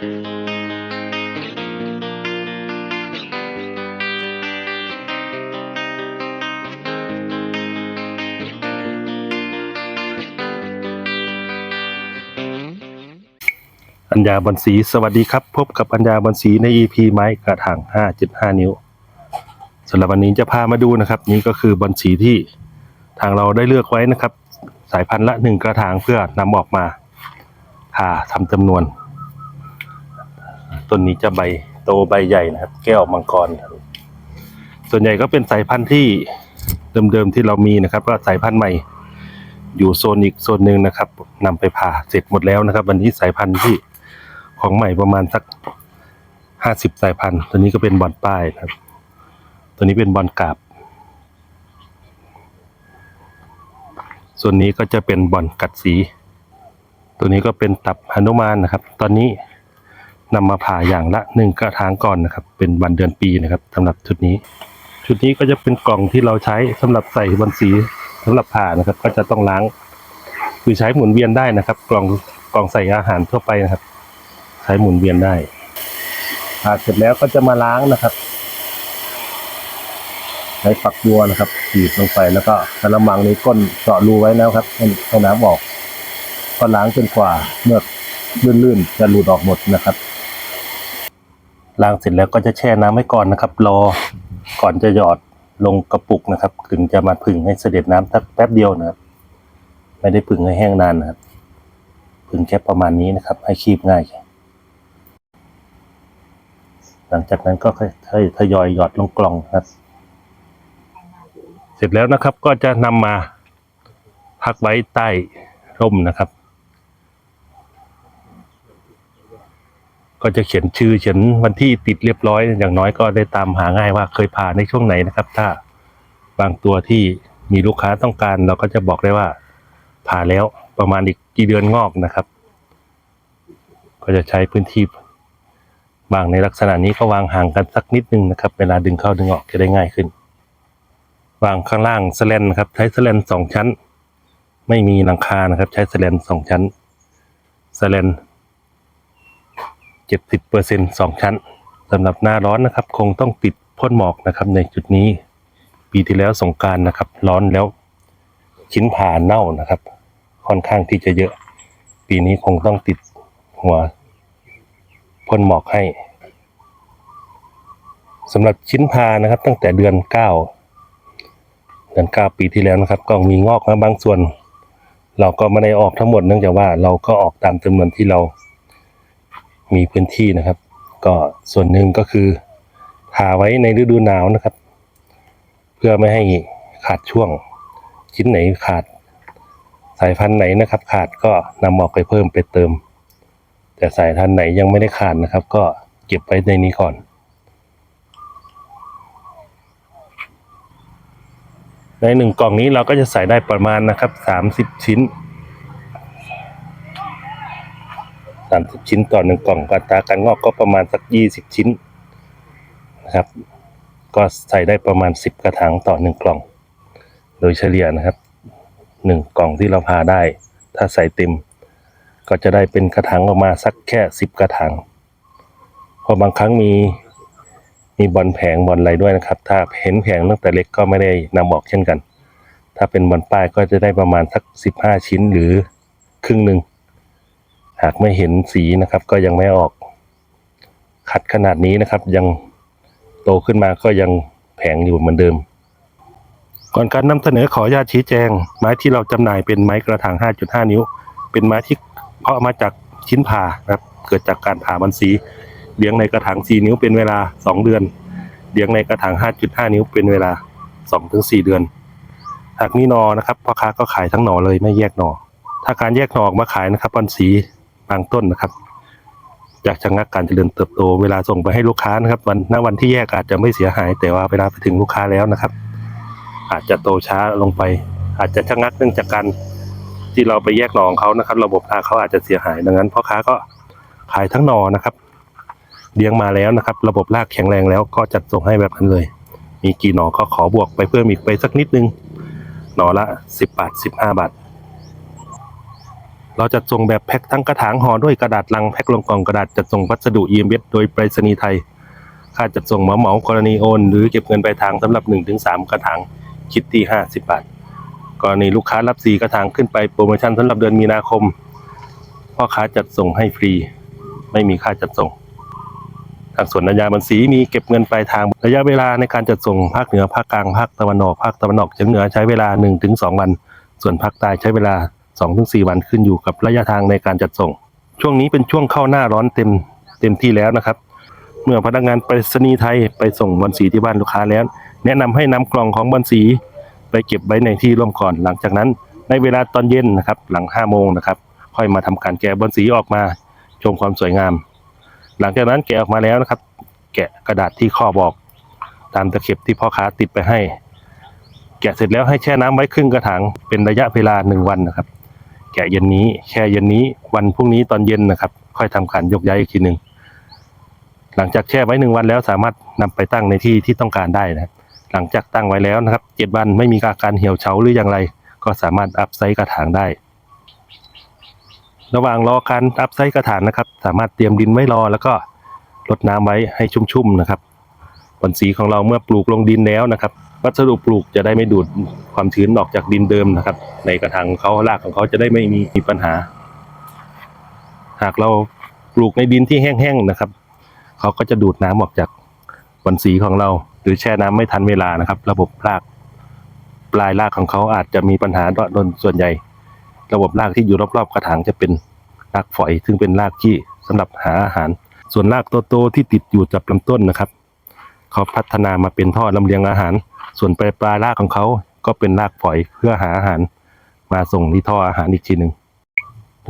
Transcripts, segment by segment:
อัญญาบอนสีสวัสดีครับ พบกับอัญญาบอนสีใน EP ไม้กระถาง5.5 นิ้วสำหรับวันนี้จะพามาดูนะครับ นี่ก็คือบอนสีที่ทางเราได้เลือกไว้นะครับ สายพันธุ์ละหนึ่งกระถางเพื่อนำออกมาผ่าทำจำนวน ต้นนี้จะใบโตใบใหญ่นะครับ แก้วมังกรครับส่วนใหญ่ก็เป็นสายพันธุ์ที่เดิมๆที่เรามีนะครับ ก็สายพันธุ์ใหม่ อยู่โซนอีกโซนหนึ่งนะครับนำไปผ่าเสร็จหมดแล้วนะครับ วันนี้สายพันธุ์ที่ของใหม่ประมาณสักห้าสิบสายพันธุ์ตัวนี้ก็เป็นบอลป้ายครับ ตัวนี้เป็นบอลกาบ ส่วนนี้ก็จะเป็นบอลกัดสี ตัวนี้ก็เป็นตับหนุมานนะครับ ตอนนี้ นำมาผ่าอย่างละหนึ่งกระถางก่อนนะครับ เป็นวันเดือนปีนะครับสำหรับชุดนี้ ชุดนี้ก็จะเป็นกล่องที่เราใช้สำหรับใส่บอลสีสำหรับผ่านะครับ ก็จะต้องล้างคือใช้หมุนเวียนได้นะครับ กล่องกล่องใส่อาหารทั่วไปนะครับ ใช้หมุนเวียนได้ผ่าเสร็จแล้วก็จะมาล้างนะครับใช้ฝักบัวนะครับฉีดลงไปแล้วก็กระมังนี้ก้นเจาะรูไว้แล้วครับให้ให้น้ำออก ก็ล้างจนกว่าเมือกลื่นๆจะหลุดออกหมดนะครับ ล้างเสร็จแล้วก็จะแช่น้ำไว้ก่อนนะครับ รอก่อนจะหยอดลงกระปุกนะครับถึงจะมาผึ่งให้เสด็จน้ำสักแป๊บเดียวนะครับ ไม่ได้ผึ่งให้แห้งนานนะครับผึ่งแค่ประมาณนี้นะครับ ให้คีบง่าย หลังจากนั้นก็ค่อยทยอยหยอดลงกล่องครับ เสร็จแล้วนะครับก็จะนำมาพักไว้ใต้ร่มนะครับ ก็จะเขียนชื่อเขียนวันที่ติดเรียบร้อย อย่างน้อยก็ได้ตามหาง่ายว่าเคยผ่าในช่วงไหนนะครับ ถ้าบางตัวที่มีลูกค้าต้องการ เราก็จะบอกได้ว่าผ่าแล้วประมาณอีกกี่เดือนงอกนะครับ ก็จะใช้พื้นที่วางในลักษณะนี้ก็วางห่างกันสักนิดนึงนะครับ เวลาดึงเข้าดึงออกจะได้ง่ายขึ้น วางข้างล่างสแลนนะครับ ใช้สแลนสองชั้น ไม่มีหลังคานะครับ ใช้สแลนสองชั้นสแลน เจ็ดสิบเปอร์เซ็นสองชั้นสำหรับหน้าร้อนนะครับ คงต้องติดพ่นหมอกนะครับ ในจุดนี้ ปีที่แล้วสงการนะครับ ร้อนแล้วชิ้นผ่าเน่านะครับ ค่อนข้างที่จะเยอะ ปีนี้คงต้องติดหัวพ่นหมอกให้สำหรับชิ้นพานะครับ ตั้งแต่เดือนเก้าเดือนเก้าปีที่แล้วนะครับ ก็มีงอกมาบางส่วน เราก็ไม่ได้ออกทั้งหมดเนื่องจากว่าเราก็ออกตามจำนวนที่เรา มีพื้นที่นะครับ ก็ส่วนหนึ่งก็คือทาไว้ในฤดูหนาวนะครับ เพื่อไม่ให้ขาดช่วง ชิ้นไหนขาด สายพันธุ์ไหนนะครับ ขาดก็นำออกไปเพิ่มไปเติม แต่สายพันธุ์ไหนยังไม่ได้ขาดนะครับ ก็เก็บไว้ในนี้ก่อนในหนึ่งกล่องนี้เราก็จะใส่ได้ประมาณนะครับสามสิบชิ้น สามสิบชิ้นต่อหนึ่งกล่องอัตราการงอกก็ประมาณสักยี่สิบชิ้นนะครับ ก็ใส่ได้ประมาณสิบกระถางต่อหนึ่งกล่อง โดยเฉลี่ยนะครับหนึ่งกล่องที่เราพาได้ ถ้าใส่เต็ม ก็จะได้เป็นกระถางออกมาสักแค่สิบกระถางเพอบางครั้งมีมีบอลแผงบอลอะไรด้วยนะครับ ถ้าเห็นแผงตั้งแต่เล็กก็ไม่ได้นำออกเช่นกัน ถ้าเป็นบอลป้ายก็จะได้ประมาณสักสิบห้าชิ้นหรือครึ่งหนึ่ง หากไม่เห็นสีนะครับก็ยังไม่ออกขัดขนาดนี้นะครับ ยังโตขึ้นมาก็ยังแผงอยู่เหมือนเดิม ก่อนการนำเสนอขออนุญาตชี้แจง ไม้ที่เราจำหน่ายเป็นไม้กระถาง 5.5 นิ้ว เป็นไม้ที่เพาะมาจากชิ้นผ่านะครับเกิดจากการผ่ามันสีเลี้ยงในกระถาง 4 นิ้วเป็นเวลา 2 เดือนเลี้ยงในกระถาง 5.5 นิ้วเป็นเวลา 2-4 เดือน หากมีหนอนะครับพ่อค้าก็ขายทั้งหนอเลยไม่แยกหนอถ้าการแยกหนอออกมาขายนะครับบอนสี บางต้นนะครับอยากชะงักการเจริญเติบโตเวลาส่งไปให้ลูกค้านะครับวันณวันที่แยกอาจจะไม่เสียหาย แต่ว่าเวลาไปถึงลูกค้าแล้วนะครับ อาจจะโตช้าลงไป อาจจะชะงักเนื่องจากการที่เราไปแยกหนอของเขานะครับ ระบบทางเขาอาจจะเสียหายดังนั้นพ่อค้าก็ขายทั้งหนอนะครับเลี้ยงมาแล้วนะครับ ระบบรากแข็งแรงแล้วก็จัดส่งให้แบบนั้นเลย มีกี่หนอก็ขอบวกไปเพิ่มอีกไปสักนิดนึงหนอละสิบบาทสิบห้าบาท เราจะส่งแบบแพ็คทั้งกระถางห่อด้วยกระดาษลังแพ็คลงกล่องกระดาษจัดส่งพัสดุ EMS โดยไปรษณีย์ไทย ค่าจัดส่งเหมาเหมากรณีโอน หรือเก็บเงินปลายทางสำหรับ 1-3 กระถางคิดที่ 50 บาท กรณีลูกค้ารับ 4 กระถางขึ้นไปโปรโมชั่นสำหรับเดือนมีนาคมพ่อค้าจัดส่งให้ฟรี ไม่มีค่าจัดส่งทางส่วนนัญญาบันสีมีเก็บเงินปลายทางระยะเวลาในการจัดส่งภาคเหนือภาคกลางภาคตะวันออกภาคตะวันออกเฉียงเหนือใช้เวลา 1-2 วัน ส่วนภาคใต้ใช้เวลา 2-4 วันขึ้นอยู่กับระยะทางในการจัดส่ง ช่วงนี้เป็นช่วงเข้าหน้าร้อนเต็มเต็มที่แล้วนะครับ เมื่อพนักงานไปรษณีย์ไทยไปส่งบอลสีที่บ้านลูกค้าแล้ว แนะนำให้นำกล่องของบอลสี ไปเก็บไว้ในที่ร่มก่อน หลังจากนั้นในเวลาตอนเย็นนะครับ หลัง5โมงนะครับ ค่อยมาทำการแกะบอลสีออกมา ชมความสวยงาม หลังจากนั้นแกะออกมาแล้วนะครับ แกะกระดาษที่ข้อบอก ตามตะเข็บที่พ่อค้าติดไปให้ แกะเสร็จแล้วให้แช่น้ำไว้ครึ่งกระถางเป็นระยะเวลาหนึ่งวันนะครับ แกะเย็นนี้แช่เย็นนี้ วันพรุ่งนี้ตอนเย็นนะครับ ค่อยทำการยกย้ายอีกทีหนึ่งหลังจากแช่ไว้หนึ่งวันแล้วสามารถนำไปตั้งในที่ที่ต้องการได้นะครับหลังจากตั้งไว้แล้วนะครับเจ็ดวันไม่มีอาการเหี่ยวเฉาหรืออย่างไร ก็สามารถอัพไซส์กระถางได้ ระหว่างรอการอัพไซส์กระถางนะครับ สามารถเตรียมดินไว้รอ แล้วก็รดน้ำไว้ให้ชุ่มๆนะครับ ผลสีของเราเมื่อปลูกลงดินแล้วนะครับ วัสดุปลูกจะได้ไม่ดูดความชื้นออกจากดินเดิมนะครับ ในกระถางเขารากของเขาจะได้ไม่มีปัญหา หากเราปลูกในดินที่แห้งๆนะครับเขาก็จะดูดน้ำออกจากผลสีของเรา หรือแช่น้ำไม่ทันเวลานะครับ ระบบรากปลายรากของเขาอาจจะมีปัญหาโดนส่วนใหญ่ ระบบรากที่อยู่รอบๆกระถางจะเป็นรากฝอย ซึ่งเป็นรากที่สำหรับหาอาหาร ส่วนรากโตๆที่ติดอยู่กับลำต้นนะครับเขาพัฒนามาเป็นท่อลำเลียงอาหาร ส่วนปลายปลายรากของเขาก็เป็นรากฝอยเพื่อหาอาหาร มาส่งที่ท่ออาหารอีกทีหนึ่ง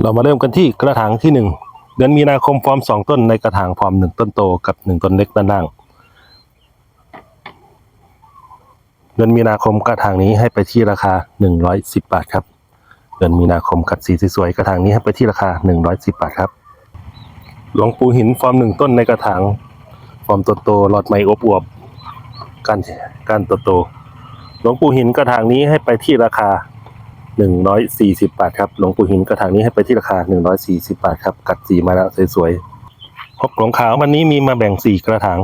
เรามาเริ่มกันที่กระถางที่หนึ่งเดือนมีนาคมฟอร์มสองต้นในกระถางฟอร์มหนึ่งต้นโตกับหนึ่งต้นเล็กด้านล่าง เดือนมีนาคมกระถางนี้ให้ไปที่ราคาหนึ่งร้อยสิบบาทครับ เดือนมีนาคมกัดสีสวยๆกระถางนี้ให้ไปที่ราคาหนึ่งร้อยสิบบาทครับ หลวงปูหินฟอร์มหนึ่งต้นในกระถางฟอร์มโตหลอดไม้อบอวบ การการโตหลวงปู่หินกระถางนี้ให้ไปที่ราคาหนึ่งร้อยสี่สิบบาทครับหลวงปู่หินกระถางนี้ให้ไปที่ราคาหนึ่งร้อยสี่สิบบาทครับ กัดสีมาแล้วสวยๆหกหลวงขาววันนี้มีมาแบ่งสี่กระถาง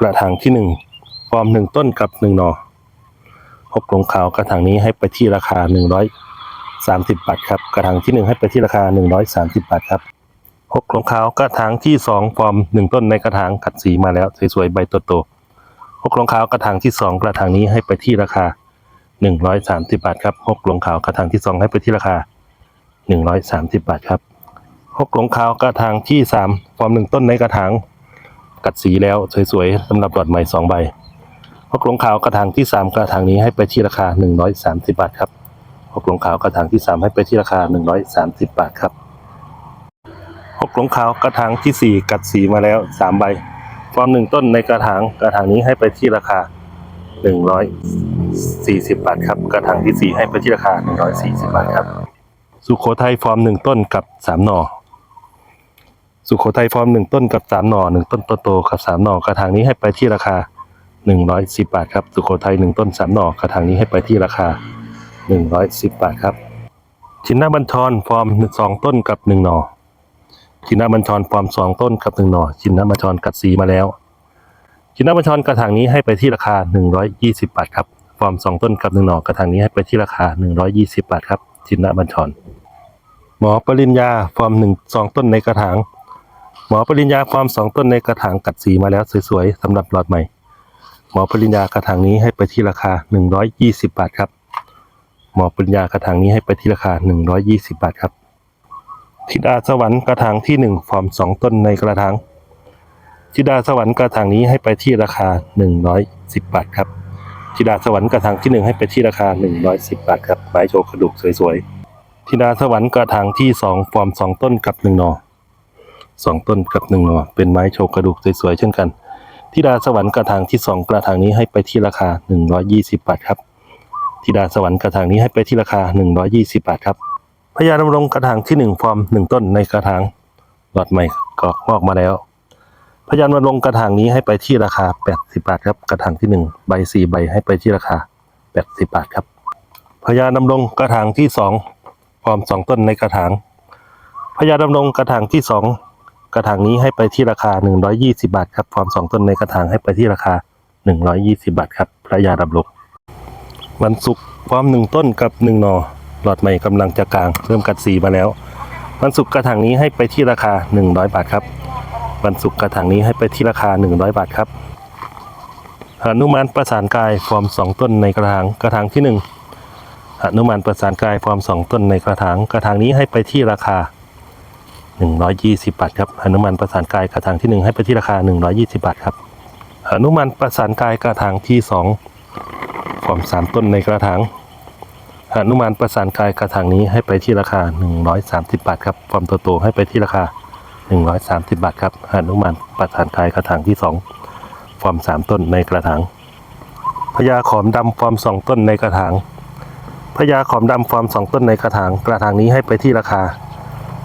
กระถางที่หนึ่งฟอร์มหนึ่งต้นกับหนึ่งหน่อหกหลวงขาวกระถางนี้ให้ไปที่ราคาหนึ่งร้อยสามสิบบาทครับ กระถางที่หนึ่งให้ไปที่ราคาหนึ่งร้อยสามสิบบาทครับหกหลงขาวกระถางที่สองฟอร์มหนึ่งต้นในกระถางขัดสีมาแล้วสวยๆใบโตๆ กหลงขาวกระถางที่สองกระถางนี้ให้ไปที่ราคาหนึ่งร้อยสามสิบาทครับหกหลงขาวกระถางที่สองให้ไปที่ราคาหนึ่งร้อยสามสิบาทครับหกหลงขาวกระถางที่สามฟอร์มหนึ่งต้นในกระถางกัดสีแล้วสวยๆสำหรับหลอดใหม่สองใบหกหลงขาวกระถางที่สามกระถางนี้ให้ไปที่ราคาหนึ่งร้อยสามสิบาทครับหกหลงขาวกระถางที่สามให้ไปที่ราคาหนึ่งร้อยสามสิบาทครับหกหลงขาวกระถางที่สี่กัดสีมาแล้วสามใบ ฟอร์มหนึ่งต้นในกระถางกระถางนี้ให้ไปที่ราคาหนึ่งร้อยสี่สิบบาทครับกระถางที่สี่ให้ไปที่ราคาหนึ่งร้อยสี่สิบบาทครับ สุโขทัยฟอร์มหนึ่งต้นกับสามหน่อ สุโขทัยฟอร์มหนึ่งต้นกับสามหน่อหนึ่งต้นโตๆกับสามหน่อกระถางนี้ให้ไปที่ราคาหนึ่งร้อยสิบบาทครับสุโขทัยหนึ่งต้นสามหน่อกระถางนี้ให้ไปที่ราคาหนึ่งร้อยสิบบาทครับ ชินนาบัญชรฟอร์มสองต้นกับหนึ่งหน่อ ชินนาบัญชรฟอร์มสองต้นกับหนึ่งหน่อชินนาบัญชรกัดสีมาแล้ว ชินนาบัญชรกระถางนี้ให้ไปที่ราคาหนึ่งร้อยยี่สิบาทครับฟอร์มสองต้นกับหนึ่งหน่อกระถางนี้ให้ไปที่ราคาหนึ่งร้อยยี่สิบาทครับชินนาบัญชร หมอปริญญาฟอร์มหนึ่งสองต้นในกระถาง หมอปริญญาฟอร์มสองต้นในกระถางกัดสีมาแล้วสวยๆสำหรับหลอดใหม่ หมอปริญญากระถางนี้ให้ไปที่ราคาหนึ่งร้อยยี่สิบาทครับหมอปริญญากระถางนี้ให้ไปที่ราคาหนึ่งร้อยยี่สิบาทครับ ธิดาสวรรค์กระถางที่หนึ่งฟอร์มสองต้นในกระถางธิดาสวรรค์กระถางนี้ให้ไปที่ราคาหนึ่งร้อยสิบบาทครับธิดาสวรรค์กระถางที่หนึ่งให้ไปที่ราคาหนึ่งร้อยสิบบาทครับไม้โชว์กระดูกสวยๆธิดาสวรรค์กระถางที่สองฟอร์มสองต้นกับหนึ่งหน่อสองต้นกับหนึ่งหน่อเป็นไม้โชว์กระดูกสวยๆเช่นกันธิดาสวรรค์กระถางที่สองกระถางนี้ให้ไปที่ราคาหนึ่งร้อยยี่สิบบาทครับธิดาสวรรค์กระถางนี้ให้ไปที่ราคาหนึ่งร้อยยี่สิบบาทครับ พญาดำรงกระถางที่หนึ่งฟอร์มหนึ่งต้นในกระถางหลอดใหม่ก็งอกมาแล้วพญาดำรงกระถางนี้ให้ไปที่ราคาแปดสิบาทครับ กระถางที่หนึ่งใบสี่ใบให้ไปที่ราคาแปดสิบาทครับพญาดำรงกระถางที่สองฟอร์มสองต้นในกระถางพญาดำรงกระถางที่สองกระถางนี้ให้ไปที่ราคาหนึ่งร้อยี่สิบาทครับฟอร์มสองต้นในกระถางให้ไปที่ราคาหนึ่งร้อยี่สิบาทครับพญาดำรงวันศุกร์ฟอร์มหนึ่งต้นกับหนึ่งหนอ หลอดใหม่กำลังจะกลาง เริ่มกัดสีมาแล้ว วันศุกร์กระถางนี้ให้ไปที่ราคา 100 บาทครับ วันศุกร์กระถางนี้ให้ไปที่ราคา 100 บาทครับหนุมานประสานกายฟอร์ม 2 ต้นในกระถางกระถางที่ 1หนุมานประสานกายฟอร์ม 2 ต้นในกระถางกระถางนี้ให้ไปที่ราคา 120 บาทครับหนุมานประสานกายกระถางที่ 1 ให้ไปที่ราคา 120 บาทครับหนุมานประสานกายกระถางที่ 2 ฟอร์ม 3 ต้นในกระถาง หนุมานประสานกายกระถางนี้ให้ไปที่ราคา 130 บาทครับฟอร์มโตโตให้ไปที่ราคา 130 บาทครับหนุมานประสานกายกระถางที่ 2 ฟอร์ม 3 ต้นในกระถางพญาขอมดำฟอร์ม 2 ต้นในกระถางพญาขอมดำฟอร์ม 2 ต้นในกระถาง กระถางนี้ให้ไปที่ราคา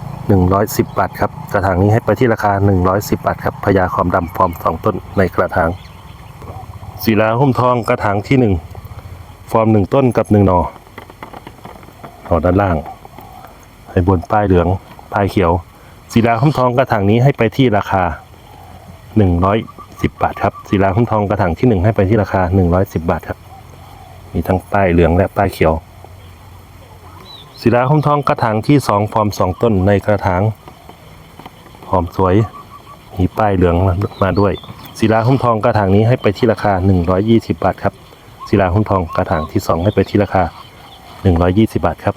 110 บาทครับกระถางนี้ให้ไปที่ราคา 110 บาทครับพญาขอมดำฟอร์ม 2 ต้นในกระถางศิลาหุ้มทองกระถางที่ 1 ฟอร์ม 1 ต้นกับ 1 หน่อหน่ อด้านล่างให้บนป้ายเหลืองป้ายเขียวศิลาหุ้มทองกระถางนี้ให้ไปที่ราคา 110 บาทครับศิลาหุ้มทองกระถางที่ 1 ให้ไปที่ราคา 110 บาทครับ มีทั้งป้ายเหลืองและป้ายเขียวศิลาหุ้มทองกระถางที่2ฟอร์ม2 ต้นในกระถางหอมสวยมีป้ายเหลืองมาด้วยศิลาหุ้มทองกระถางนี้ให้ไปที่ราคา 120 บาทครับศิลาหุ้มทองกระถางที่ 2 ให้ไปที่ราคา 120 บาทครับ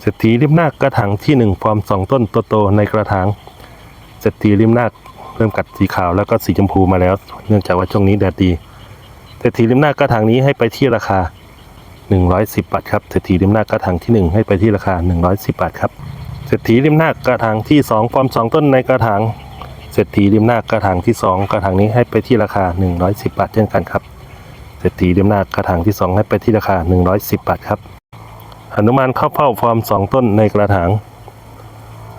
เศรษฐีริมนาคกระถางที่ 1 ฟอร์ม 2 ต้นโตๆในกระถางเศรษฐีริมนาคเริ่มกัดสีขาวแล้วก็สีชมพูมาแล้ว เนื่องจากว่าช่วงนี้แดดดีเศรษฐีริมนาคกระถางนี้ให้ไปที่ราคา 110 บาทครับเศรษฐีริมนาคกระถางที่ 1 ให้ไปที่ราคา 110 บาทครับเศรษฐีริมนาคกระถางที่ 2 ฟอร์ม 2 ต้นในกระถางเศรษฐีริมนาคกระถางที่ 2 กระถางนี้ให้ไปที่ราคา 110 บาทเช่นกันครับเศรษฐีริมนาคกระถางที่ 2 ให้ไปที่ราคา 110 บาทครับ หนุมานเข้าเฝ้าฟอร์มสองต้นในกระถาง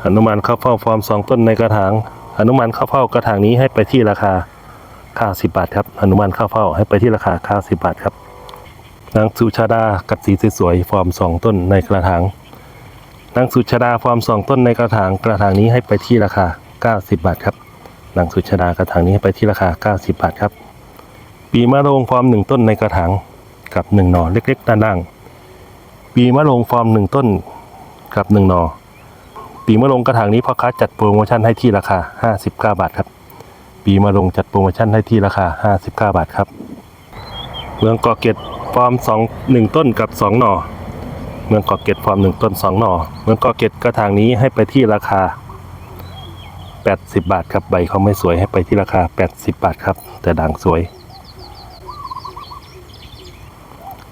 หนุมานเข้าเฝ้าฟอร์มสองต้นในกระถางหนุมานเข้าเฝ้ากระถางนี้ให้ไปที่ราคาข้าสิบบาทครับหนุมานเข้าเฝ้าให้ไปที่ราคาข้าสิบบาทครับนางสุชาดากัดสีสวยๆฟอร์มสองต้นในกระถางนางสุชาดาฟอร์มสองต้นในกระถางกระถางนี้ให้ไปที่ราคา 90 บาทครับนางสุชาดากระถางนี้ให้ไปที่ราคา 90 บาทครับปีมะโรงฟอร์มหนึ่งต้นในกระถางกับหนึ่งหน่อเล็กๆด้านล่าง ปีมะลงฟอร์มหนึ่งต้นกับหนึ่งหนอ ปีมะลงกระถางนี้พ่อค้าจัดโปรโมชั่นให้ที่ราคา 59 บาทครับ ปีมะลงจัดโปรโมชั่นให้ที่ราคา 59 บาทครับเมืองเกาะเกร็ดฟอร์ม2 1ต้นกับ2หน่อเมืองเกาะเกร็ดฟอร์ม1ต้น2หน่อเมืองเกาะเกร็ดกระถางนี้ให้ไปที่ราคา 80 บาทครับใบเขาไม่สวยให้ไปที่ราคา 80 บาทครับ แต่ด่างสวย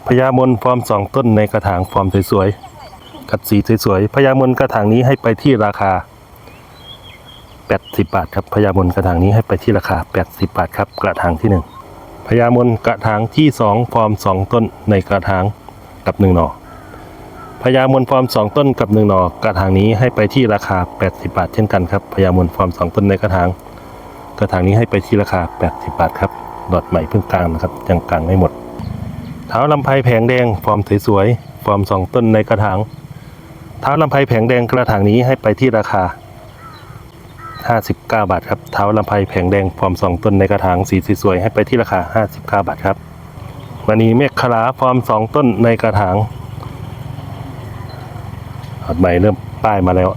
พญามนฟอร์มสองต้นในกระถางฟอร์มสวยๆกัดสีสวยๆพญามนกระถางนี้ให้ไปที่ราคา 80 บาทครับพญามนกระถางนี้ให้ไปที่ราคา 80 บาทครับกระถางที่ 1พญามนกระถางที่ 2 ฟอร์ม 2 ต้นในกระถางกับ1หน่อพญามนฟอร์ม 2 ต้นกับ 1 หน่อกระถางนี้ให้ไปที่ราคา 80 บาท เช่นกันครับพญามนฟอร์ม 2 ต้นในกระถาง กระถางนี้ให้ไปที่ราคา 80 บาทครับ ดอดใหม่เพิ่งกลางนะครับยังกลางไม่หมด เท้าลำไพแผงแดงฟอร์มสวยๆฟอร์มสองต้นในกระถางเท้าลำไพแผงแดงกระถางนี้ให้ไปที่ราคา 59 บาทครับเท้าลำไพแผงแดงฟอร์มสองต้นในกระถางสีสวยๆให้ไปที่ราคา 59 บาทครับวันนี้เมฆขลาฟอร์มสองต้นในกระถางหอดใหม่เริ่มป้ายมาแล้ว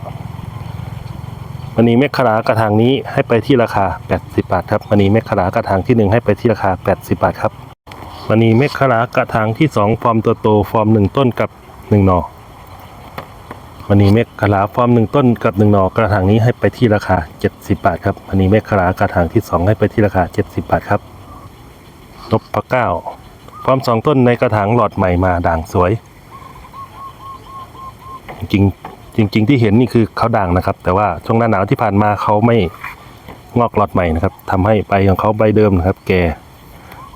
วันนี้เมฆขลากระถางนี้ให้ไปที่ราคา 80 บาทครับวันนี้เมฆขลากระถางที่หนึ่งให้ไปที่ราคา 80 บาทครับ วันนี้เมฆขลากระถางที่2ฟอร์มตัวโตฟอร์ม1ต้นกับหน่อวันนี้เมฆขลาฟอร์ม1ต้นกับหน่อกระถางนี้ให้ไปที่ราคา 70 บาทครับวันนี้เมฆขลากระถางที่2ให้ไปที่ราคา 70 บาทครับนพพะเก้าฟอร์ม2ต้นในกระถางหลอดใหม่มาด่างสวย จริงจริง ๆ ที่เห็นนี่คือเขาด่างนะครับ แต่ว่าช่วงหน้าหนาวที่ผ่านมาเขาไม่งอกหลอดใหม่นะครับทำให้ใบของเขาใบเดิมนะครับ แก่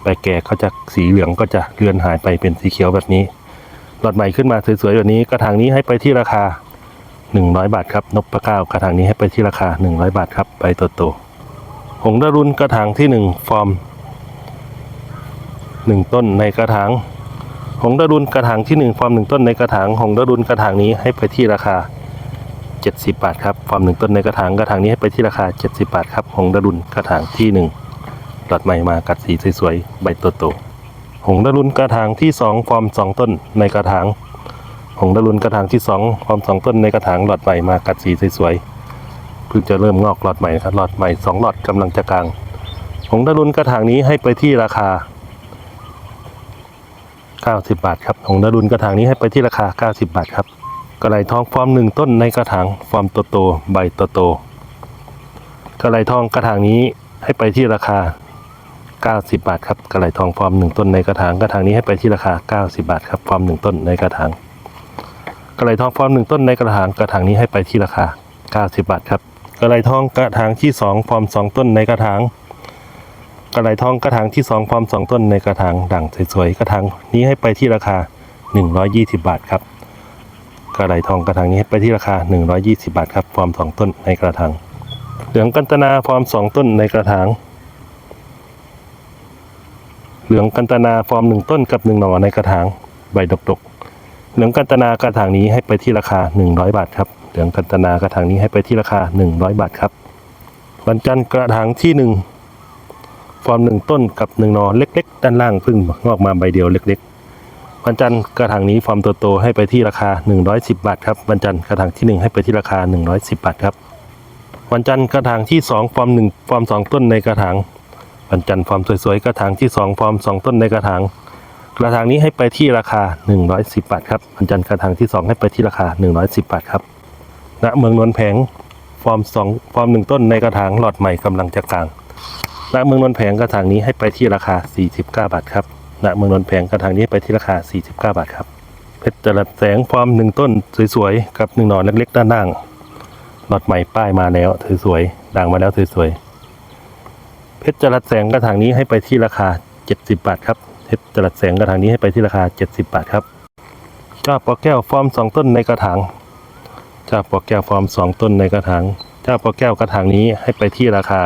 ใบแก่เขาจะสีเหลืองก็จะเลือนหายไปเป็นสีเขียวแบบนี้หลอดใหม่ขึ้นมาสวยๆแบบนี้กระถางนี้ให้ไปที่ราคา 100 บาทครับนพเก้ากระถางนี้ให้ไปที่ราคา 100 บาทครับใบโตๆหงส์ดารุนกระถางที่ 1 ฟอร์ม 1 ต้นในกระถางหงดารุนกระถางที่หนึ่งฟอร์มหนึ่งต้นในกระถางหงดารุนกระถางนี้ให้ไปที่ราคา 70 บาทครับฟอร์มหนึ่งต้นในกระถางกระถางนี้ให้ไปที่ราคา 70 บาทครับหงดารุนกระถางที่หนึ่ง ลอดใหม่มากัดสีสวยๆ ใบโตๆหงดารุนกระถางที่สองฟอร์มสองต้นในกระถาง หงดารุนกระถางที่สองฟอร์มสองต้นในกระถางหลอดใหม่มากัดสีสวยๆเพิ่งจะเริ่มงอกหลอดใหม่ครับหลอดใหม่สองหลอดกำลังจะกลาง หงดารุนกระถางนี้ให้ไปที่ราคา 90 บาทครับ หงดารุนกระถางนี้ให้ไปที่ราคา 90 บาทครับกระไหลทองฟอร์มหนึ่งต้นในกระถางฟอร์มโตๆใบโตๆกระไหลทองกระถางนี้ให้ไปที่ราคา 90 บาทครับกระไหลทองฟอร์มหนึ่งต้นในกระถางกระถางนี้ให้ไปที่ราคา 90 บาทครับฟอร์มหนึ่งต้นในกระถางกระไหลทองฟอร์มหนึ่งต้นในกระถางกระถางนี้ให้ไปที่ราคา 90 บาทครับกระไหลทองกระถางที่สองฟอร์มสองต้นในกระถางกระไหลทองกระถางที่สองพร้อมสองต้นในกระถางด่างสวยๆกระถางนี้ให้ไปที่ราคา 120 บาทครับกระไหลทองกระถางนี้ให้ไปที่ราคา 120 บาทครับฟอร์มสองต้นในกระถางเหลืองกันตนาฟอร์มสองต้นในกระถาง เหลืองกันตนาฟอร์มหนึ่งต้นกับหนึ่งหน่อในกระถางใบดกๆ เหลืองกันตนากระถางนี้ให้ไปที่ราคา 100 บาทครับ เหลืองกันตนากระถางนี้ให้ไปที่ราคา 100 บาทครับวันจันทร์กระถางที่หนึ่งฟอร์มหนึ่งต้นกับหนึ่งนอเล็ก ๆ ด้านล่างเพิ่งงอกมาใบเดียวเล็ก ๆ วันจันทร์กระถางนี้ฟอร์มโตๆให้ไปที่ราคา 110 บาทครับ วันจันทร์กระถางที่ 1 ให้ไปที่ราคา 110 บาทครับ วันจันทร์กระถางที่ 2 ฟอร์ม1ฟอร์ม2 ต้นในกระถาง วันจันทร์ฟอร์มสวยๆกระถางที่2ฟอร์ม2 ต้นในกระถางกระถางนี้ให้ไปที่ราคา 110 บาทครับวันจันทร์กระถางที่ 2 ให้ไปที่ราคา 110 บาทครับณเมืองนวลแผงฟอร์ม2ฟอร์ม1 ต้นในกระถางหลอดใหม่กำลังจะกลางณเมืองนนท์แผงกระถางนี้ให้ไปที่ราคา 49 บาทครับณเมืองนนท์แผงกระถางนี้ไปที่ราคา 49 บาทครับเพชรจรัสแสงฟอร์มหนึ่งต้นสวยๆกับหนึ่งหนอนเล็กๆด้านล่างหลอดใหม่ป้ายมาแล้วสวยๆด่างมาแล้วสวยๆ เพชรจรัสแสงกระถางนี้ให้ไปที่ราคา 70 บาทครับเพชรจรัสแสงกระถางนี้ให้ไปที่ราคา 70 บาทครับเจ้าปอแก้วฟอร์มสองต้นในกระถางเจ้าปอแก้วฟอร์มสองต้นในกระถางเจ้าปอแก้วกระถางนี้ให้ไปที่ราคา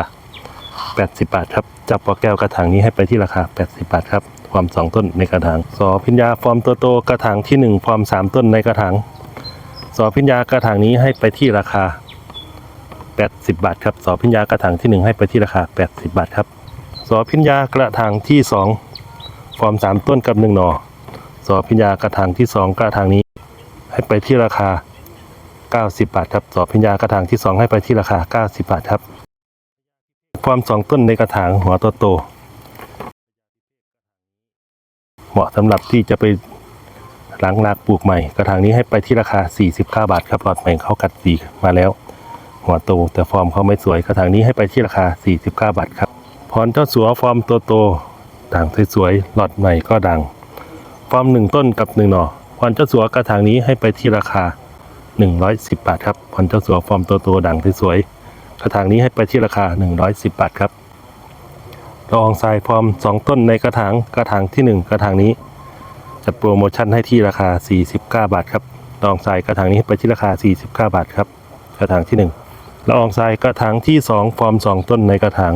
80 บาทครับจับปอแก้วกระถางนี้ให้ไปที่ราคา 80 บาทครับฟอร์ม 2 ต้นในกระถางสอพิญญาฟอร์มตัวโตกระถางที่ 1 ฟอร์ม 3 ต้นในกระถางสอพิญญากระถางนี้ให้ไปที่ราคา 80 บาทครับสอพิญญากระถางที่ 1 ให้ไปที่ราคา 80 บาทครับสอพิญญากระถางที่ 2 ฟอร์ม 3 ต้นกับ1หน่อสอพิญญากระถางที่ 2 กระถางนี้ ให้ไปที่ราคา 90 บาทครับสอพิญญากระถางที่ 2 ให้ไปที่ราคา 90 บาทครับความสองต้นในกระถางหัวโตโตๆเหมาะสำหรับที่จะไปหลังรากปลูกใหม่ กระถางนี้ให้ไปที่ราคา 49 บาทครับหลอดใหม่เขากัดสีมาแล้ว หัวโต แต่ฟอร์มเขาไม่สวยกระถางนี้ให้ไปที่ราคา 49 บาทครับพรเจ้าสัวฟอร์มโตโตๆด่างสวยๆหลอดใหม่ก็ดัง ฟอร์มหนึ่งต้นกับหนึ่งหน่อพรเจ้าสัวกระถางนี้ให้ไปที่ราคา 110 บาทครับพรเจ้าสัวฟอร์มโตโตด่างสวยๆกระถางนี้ให้ไปที่ราคา 110 บาทครับละองทรายพร้อม2 ต้นในกระถางกระถางที่ 1 กระถางนี้จัดโปรโมชั่นให้ที่ราคา 49 บาทครับละองทรายกระถางนี้ให้ไปที่ราคา 49 บาทครับกระถางที่ 1 ละอองทรายกระถางที่ 2 ฟอร์ม 2 ต้นในกระถาง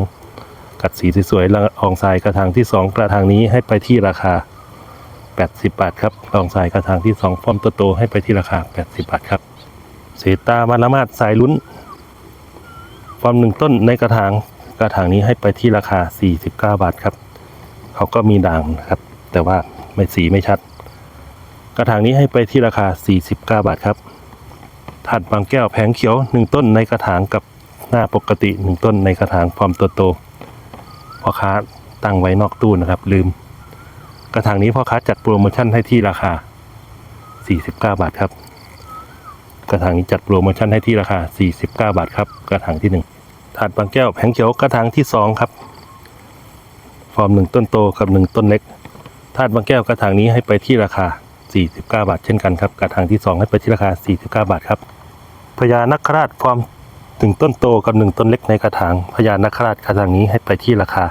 กัดสีสวยๆละอองทรายกระถางที่ 2 กระถางนี้ให้ไปที่ราคา 80 บาทครับละอองทรายกระถางที่ 2 ฟอร์มโตๆให้ไปที่ราคา 80 บาทครับเสตามาลามาดสายลุ้น ฟอร์มหนึ่งต้นในกระถาง กระถางนี้ให้ไปที่ราคา 49 บาทครับ เขาก็มีด่างนะครับ แต่ว่าไม่สีไม่ชัด กระถางนี้ให้ไปที่ราคา 49 บาทครับ ถัดบางแก้วแผงเขียวหนึ่งต้นในกระถางกับหน้าปกติหนึ่งต้นในกระถางฟอร์มโตโตพ่อค้าตั้งไว้นอกตู้นะครับ ลืม กระถางนี้พ่อค้าจัดโปรโมชั่นให้ที่ราคา 49 บาทครับ กระถางนี้จัดโปรโมชั่นให้ที่ราคา 49 บาทครับ กระถางที่ 1 ถาดบางแก้วแผงเขียวกระถางที่ 2 ครับฟอร์ม1ต้นโตกับ 1 ต้นเล็ก ถาดบางแก้วกระถางนี้ให้ไปที่ราคา 49 บาทเช่นกันครับกระถางที่2ให้ไปที่ราคา 49 บาทครับพญานาคราชฟอร์ม1ต้นโตกับ1ต้นเล็กในกระถางพญานาคราชกระถางนี้ให้ไปที่ราคา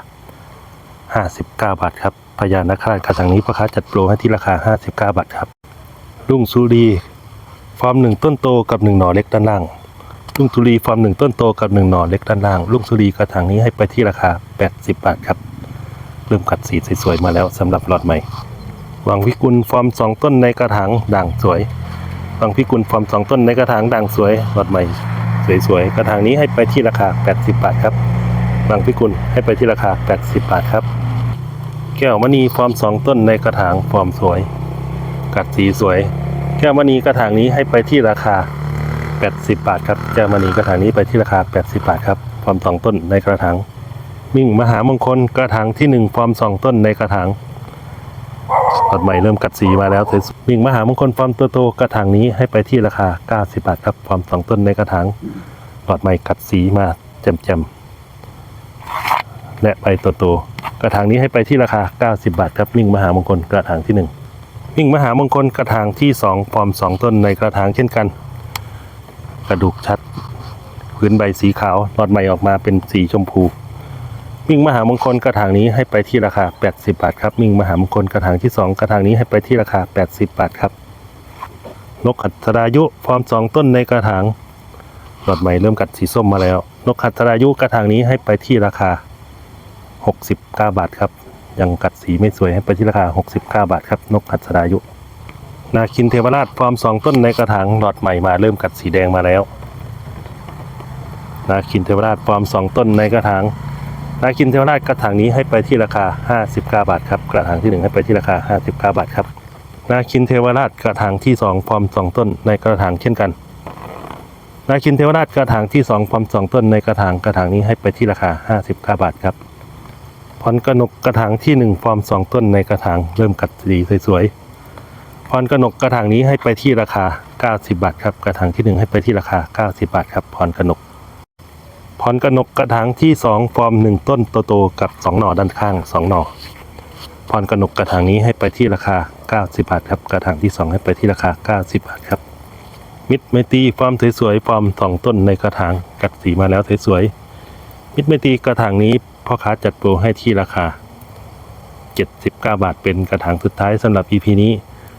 59 บาทครับพญานาคราชกระถางนี้พ่อค้าจัดโปรให้ที่ราคา 59 บาทครับลุงสุรีฟอร์มหนึ่งต้นโตกับหนึ่งหน่อเล็กด้านล่างลุงสุรีฟอร์มหนึ่งต้นโตกับหนึ่งหน่อเล็กด้านล่างลุงสุรีกระถางนี้ให้ไปที่ราคา 80 บาทครับเริ่มกัดสีสวยๆมาแล้วสำหรับหลอดใหม่ วังพิกุลฟอร์มสองต้นในกระถางด่างสวยวังพิกุลฟอร์มสองต้นในกระถางด่างสวยหลอดใหม่สวยๆกระถางนี้ให้ไปที่ราคา 80 บาทครับวังพิกุลให้ไปที่ราคา 80 บาทครับ แก้วมณีฟอร์มสองต้นในกระถางฟอร์มสวย กัดสีสวย แก้วมณีกระถางนี้ให้ไปที่ราคา 80 บาทครับแก้วมณีกระถางนี้ไปที่ราคา 80 บาทครับฟอร์มสองต้นในกระถางมิ่งมหามงคลกระถางที่หนึ่งฟอร์มสองต้นในกระถาง หลอดใหม่เริ่มกัดสีมาแล้วสวยๆมิ่งมหามงคลฟอร์มตัวโตกระถางนี้ให้ไปที่ราคา 90 บาทครับฟอร์มสองต้นในกระถางหลอดใหม่กัดสีมาแจ่มๆและใบตัวโตกระถางนี้ให้ไปที่ราคา 90 บาทครับมิ่งมหามงคลกระถางที่หนึ่งมิ่งมหามงคลกระถางที่สองฟอร์มสองต้นในกระถางเช่นกัน กระดูกชัด พื้นใบสีขาวหลอดใหม่ออกมาเป็นสีชมพู มิ่งมหามงคลกระถางนี้ให้ไปที่ราคา 80 บาทครับมิ่งมหามงคลกระถางที่ 2 กระถางนี้ให้ไปที่ราคา 80 บาทครับนกขัดสรายุฟอร์มสองต้นในกระถางหลอดใหม่เริ่มกัดสีส้มมาแล้ว นกขัดสรายุกระถางนี้ให้ไปที่ราคา 69 บาทครับยังกัดสีไม่สวยให้ไปที่ราคา 69 บาทครับนกขัดสรายุ นาคินเทวราชฟอร์มสองต้นในกระถางหลอดใหม่มาเริ่มกัดสีแดงมาแล้ว นาคินเทวราชฟอร์มสองต้นในกระถาง นาคินเทวราชกระถางนี้ให้ไปที่ราคา 59 บาทครับกระถางที่ 1 ให้ไปที่ราคา 59 บาทครับนาคินเทวราชกระถางที่2ฟอร์ม2 ต้นในกระถางเช่นกันนาคินเทวราชกระถางที่2ฟอร์ม2 ต้นในกระถางกระถางนี้ให้ไปที่ราคา 59 บาทครับพรกนกกระถางที่1ฟอร์ม2 ต้นในกระถางเริ่มกัดสีสวยๆพรกนกกระถางนี้ให้ไปที่ราคา 90 บาทครับกระถางที่ 1 ให้ไปที่ราคา 90 บาทครับพรกนก พรกนกกระถางที่2ฟอร์ม1ต้นโตๆกับ2หน่อด้านข้าง2หน่อพรกนกกระถางนี้ให้ไปที่ราคา 90 บาทครับ กระถางที่2ให้ไปที่ราคา 90 บาทครับมิตรไมตีฟอร์มสวยๆฟอร์ม2ต้นในกระถางกัดสีมาแล้วสวยๆมิตรไมตีกระถางนี้พ่อค้าจัดโปรให้ที่ราคา 79 บาทเป็นกระถางสุดท้ายสำหรับ EP นี้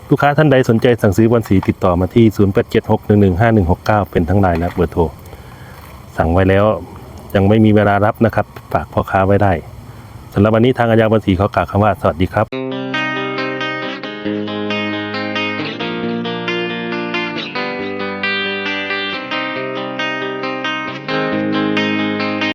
ลูกค้าท่านใดสนใจสั่งซื้อบอลสีติดต่อมาที่ 0876115169 เป็นทั้งไลน์และเบอร์โทร สั่งไว้แล้ว ยังไม่มีเวลารับนะครับ ฝากพ่อค้าไว้ได้สำหรับวันนี้ทางอาญาบัญชีเขากล่าวคำว่าสวัสดีครับ